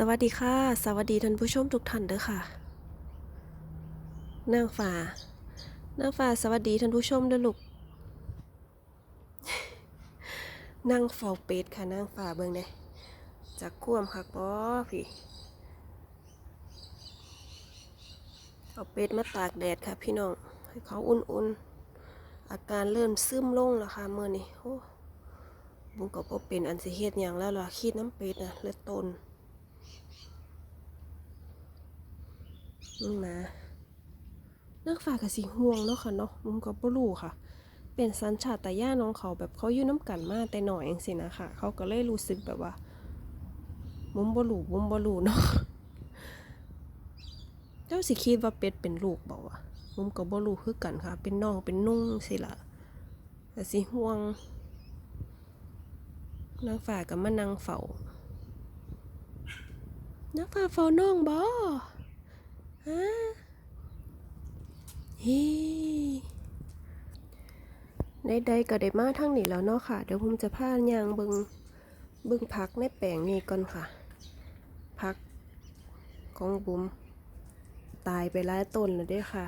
สวัสดีค่ะ สวัสดีท่านผู้ชมทุกท่านเด้อค่ะนางฟ้านางฟ้าสวัสดีท่านผู้ชมเด้อลูกนั่งเฝ้าเป็ดค่ะนางฟ้าเบิ่งเด้จากควมคักบ่พี่เอาเป็ดมาตากแดดค่ะ พี่น้องให้เขาอุ่นๆ อาการเริ่มซึมลงแล้วค่ะเมื่อนี้โอ้บุ้งก็บ่เป็นอันสิเฮ็ดหยังแล้วล่ะขี้น้ำเป็ดนะเลือดตน มานักฝากกับสีห่วงเนาะค่ะเนาะมุมก็บ่รู้ค่ะ เป็นสัญชาตญาณของเขาแบบเขาอยู่น้ำกันมาแต่หน่อยเองสินะค่ะ เขาก็เลยรู้สึกแบบว่ามุมบ่รู้มุมบ่รู้เนาะเจ้าสิคิดว่าเป็ดเป็นลูกบอกว่ามุมก็บ่รู้คือกันค่ะ เป็นน้องเป็นนุ่งสิล่ะแต่สิห่วงนางฝากกับมานั่งเฝ้านางฝากเฝ้าน้องบ่ ฮะเฮ้ใดๆก็ได้มาทั้งนี้แล้วเนาะค่ะ เดี๋ยวผมจะพายางเบิงเบิงพักในแปลงนี้ก่อนค่ะ พักของบุมตายไปหลายต้นแล้วเด้ค่ะ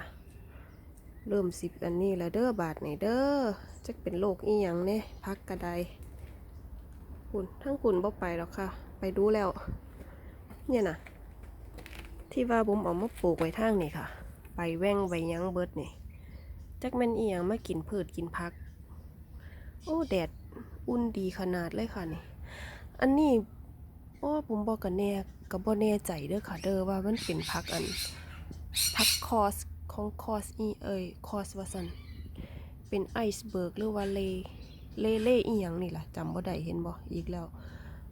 เริ่มสิบอันนี้แล้วเด้อบาทนี่เด้อจะเป็นโรคอีหยังเนี่ยพักกระไดคุณทั้งคุณบ่ไปแล้วค่ะ ไปดูแล้ว เนี่ยนะที่ว่าผมเอามาปลูกไว้ทางนี่ค่ะ ไปแว่งไว้หยังเบิดนี่จักแม่นอีหยังมากินพืชกินผัก โอ้แดดอุ่นดีขนาดเลยค่ะนี่ อันนี้โอ้ผมบอกกันแน่กับบ่แน่ใจเด้อค่ะเด้อว่ามันเป็นผักอันผักคอสของคอสอีเอ้ยคอสวาซั่นเป็นไอซ์เบิร์กหรือว่าเลเลเล่อีหยังนี่ล่ะจำบ่ได้เห็นบ่อีกแล้ว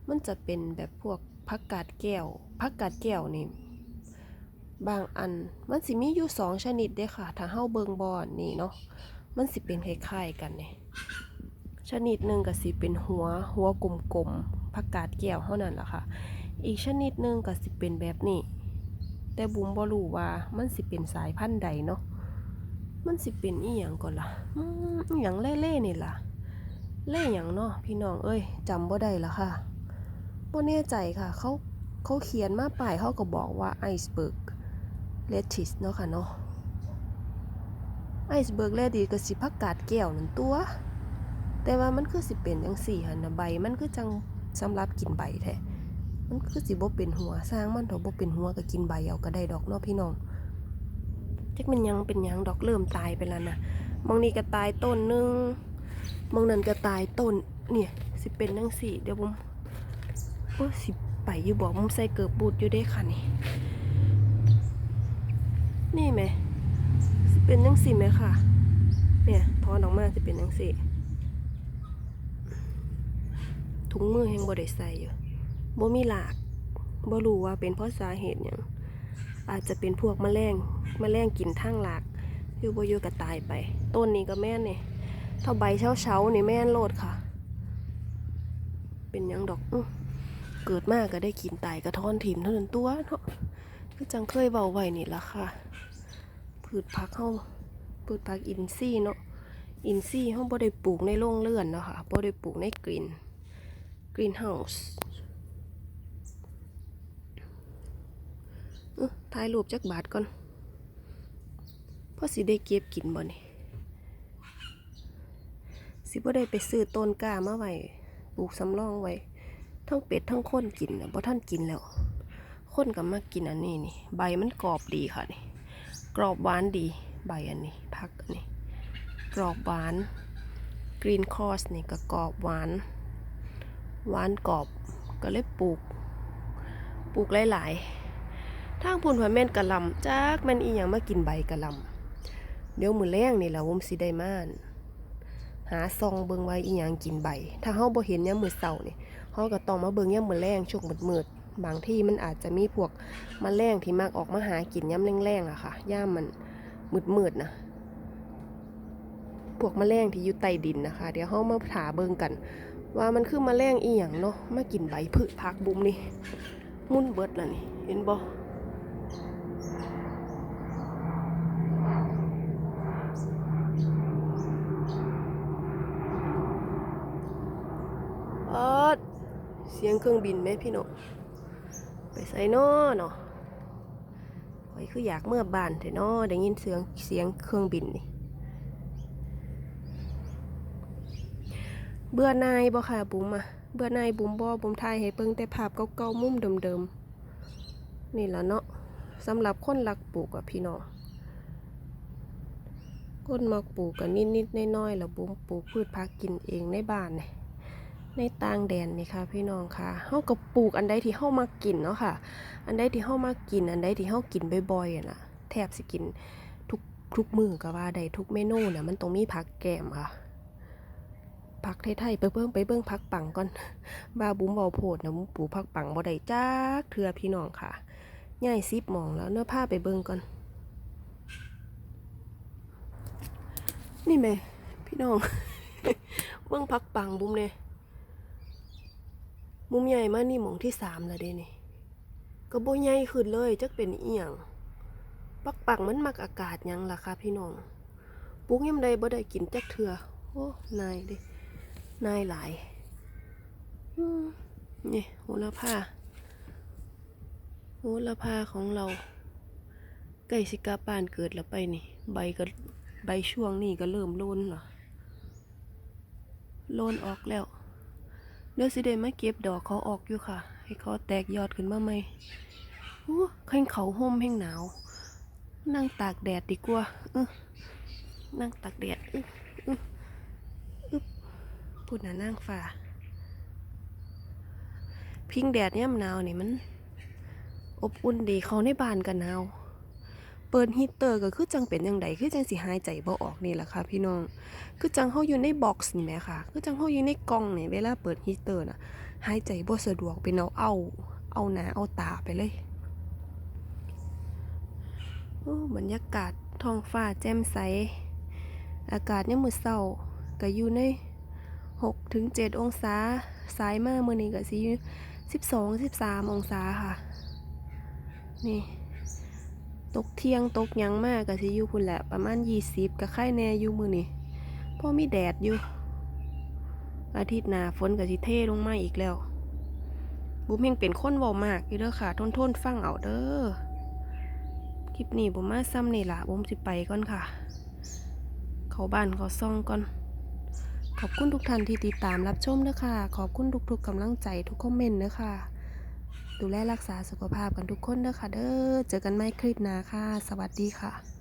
มันจะเป็นแบบพวกผักกาดแก้วผักกาดแก้วนี่ บางอันมันสิมีอยู่สองชนิดเด้ค่ะ ถ้าเฮาเบิงบอนนี่เนาะมันสิเป็นคล้ายๆกันเนี่ยชนิดหนึ่งก็สิเป็นหัวหัวกลมๆผักกาดแก้วเท่านั้นล่ะค่ะ อีกชนิดหนึ่งก็สิเป็นแบบนี้ แต่บุมบ่รู้ว่ามันสิเป็นสายพันธุ์ใดเนาะมันสิเป็นอีหยังก่อนล่ะอืมอหยังเล่ๆนี่ล่ะ เล่หยังเนาะพี่น้องเอ้ยจำบ่ได้ละค่ะบ่แน่ใจค่ะ เขาเขาเขียนมาป้ายเขาก็บอกว่าไอซ์เบิร์ก เลทิสเนาะค่ะเนาะไอซ์เบิร์กแลดีก็สิผักกาดแก้วนั่นตัว แต่ว่ามันคือสิเป็นจังสี่หันนะใบ มันคือจังสำหรับกินใบแท้มันคือสิบ่เป็นหัวสร้างมันถอบ่เป็นหัวก็กินใบเอาก็ได้ดอกเนาะพี่น้องจักมันยังเป็นยังดอกเริ่มตายไปแล้วนะมองนี่ก็ตายต้นนึงมองนั่นก็ตายต้นเนี่ยสิเป็นจังสี่ เดี๋ยวผมโอ้สิไปอยู่บอกมุมใส่เกิบบูดอยู่เด้ค่ะนี่ นี่ไหมสิเป็นจังสิไหมค่ะ เนี่ยทอนออกมาจะเป็นจังสิถุงมือแห่งบ่ได้ใส่อยู่บ่มีหลากบ่รู้ว่าเป็นเพราะสาเหตุหยังอาจจะเป็นพวกแมลงแมลงกินทางหลากอยู่บ่อยู่ก็ตายไป ต้นนี้ก็แม่นนี่เท่าใบเช้าเช้านี่แม่นโลดค่ะ เป็นยังดอกอเกิดมากก็ได้กินตายกระท้อนถิ่มเท่านั้นตัวเนาะคือจังเคยเบาไว้นี่ละค่ะ พืชผักเฮาพืชผักอินทรีย์เนาะอินทรีย์เฮาบ่ได้ปลูกในโรงเรือนเนาะค่ะบ่ได้ปลูกในกรีนกรีนเฮาส์เออถ่ายรูปจักบาทก่อนพอสิได้เก็บกินบ่นี่สิบ่ได้ไปซื้อต้นกล้ามาไว้ปลูกสำรองไว้ ทั้งเป็ดทั้งคนกินนะบ่ท่านกินแล้ว คนก็มากินอันนี้นี่ ใบมันกรอบดีค่ะนี่ กรอบหวานดีใบอันนี้ผักอันนี้กรอบหวานกรีนคอสนี่ก็กรอบหวานหวานกรอบก็เลยปลูก ปลูกหลายๆทางพุ่นว่าแม่นกะลำจากแม่นอีหยังมากินใบกะลำเดี๋ยวมือแรงนี่แหละวมสิได้มาอั่นหาซองเบิ่งไว้อีหยังกินใบ ถ้าเฮาบ่เห็นยามมื้อเช้านี่เฮาก็ต้องมาเบิ่งยามมื้อแรงช่วงมืดๆ บางที่มันอาจจะมีพวกมแมลงที่มักออกมาหากินย่ำแรงๆอะค่ะย่ามมันมืดๆนะพวกมแมลงที่อยู่ใต้ดินนะคะ เดี๋ยวเขามาถาเบิ่งกัน ว่ามันคือมแมลงอีหยังเนาะมากินใบพืชผักบุมนี่มุ่นเบิดแล้วนี่เห็นบ่เสียงเครื่องบินไหมพี่น้อง ไปใส่นอเนาะข่อยคืออยากเมื่อบ้านแต่นอได้ยินเสียงเสียงเครื่องบินนี่ เบื่อนายบ่ค่ะบุ๋มอะเบื่อนายบุ๋มบ่บุ๋มถ่ายให้เบิ่งแต่ภาพเก่าๆมุมเดิมๆ นี่ละเนาะสำหรับคนรักปลูกอะพี่น้องคนมักปลูกกันนิดๆน้อยๆแล้วบุ๋มปลูกพืชผักกินเองในบ้านนี่ ในต่างแดนนี่ค่ะพี่น้องค่ะเฮาก็ปลูกอันใดที่เฮามักกินเนาะค่ะ อันใดที่เฮามักกิน อันใดที่เฮากินบ่อยๆอะน่ะ แทบสิกินทุกทุกมื้อก็ว่าได้ทุกเมนูน่ะมันต้องมีผักแกมค่ะผักไทยๆไปเบิ่งไปเบิ่งผักปังก่อนบาบุ้มเบาโพดนะบุ้มปลูกผักปังบ่ได้จักเทือพี่น้องค่ะย่ายซิบมองแล้วเนื้อผ้าไปเบิ่งก่อน นี่แม่พี่น้อง เบิ่งผักปังบุ้มเนี่ย บุ้มใหญ่มานี่หมองที่สามแล้วเด้นี่ก็บ่ใหญ่ขึ้นเลยจักเป็นเอียงผักปังมันมักอากาศยังล่ะคะพี่น้องปลูกยามใดบ่ได้กินจักเทือโอ้นายเด้นายหลายนี่โหระพาโหระพาของเราใกล้สิกาปานเกิดแล้วไปนี่ ใบก็ใบช่วงนี้ก็เริ่มโลนเหรอโลนออกแล้ว เดี๋ยวสิได้มาเก็บดอกเขาออกอยู่ค่ะ ให้เขาแตกยอดขึ้นมาใหม่โอ้แข้งเขาห่มแห้งหนาว นั่งตากแดดดีกว่าเออนั่งตากแดดอื้ออื้ออึ๊บพูดนะนางฟ้าพิงแดดเนี่ยามหนาวนี่มัน อบอุ่นดีเขาในบ้านกันหนาว เปิดฮีเตอร์ก็คือจังเป็นยังไงคือจังสิหายใจบ่ออกนี่แหละค่ะพี่น้อง คือจังเขาอยู่ในบ็อกซ์นี่แหมค่ะ คือจังเขาอยู่ในกล่องนี่เวลาเปิดฮีเตอร์น่ะหายใจบ่สะดวกเป็นเอาเอา เอาหนาเอาตาไปเลยโอ้บรรยากาศท้องฟ้าแจ่มใส อากาศเนี่ยมมือเศร้าก็อยู่ในหกถึงเจ็ดองศาสายมากเมื่อนี้ก็สิสิบสองสิบสามองศาค่ะ นี่ ตกเที่ยงตกยังมากก็สิอยู่พุ่นแหละ ประมาณยี่สิบกับไข่แน่อยู่มือนี่พราะมีแดดอยู่ อาทิตย์หน้าฝนก็สิเทลงมาอีกแล้ว บุ้มยังเป็นคนเว้ามากอยู่เด้อค่ะทนทนฟังเอาเด้อคลิปนี้บุ้มมาซ้ำนี่ล่ะบุ้มสิไปก่อนค่ะ เขาบ้านเขาซ่องก่อนขอบคุณทุกท่านที่ติดตามรับชมนะคะขอบคุณทุกๆกำลังใจทุกคอมเมนต์นะคะ ดูแลรักษาสุขภาพกันทุกคนนะคะเด้อ เจอกันใหม่คลิปหน้าค่ะ สวัสดีค่ะ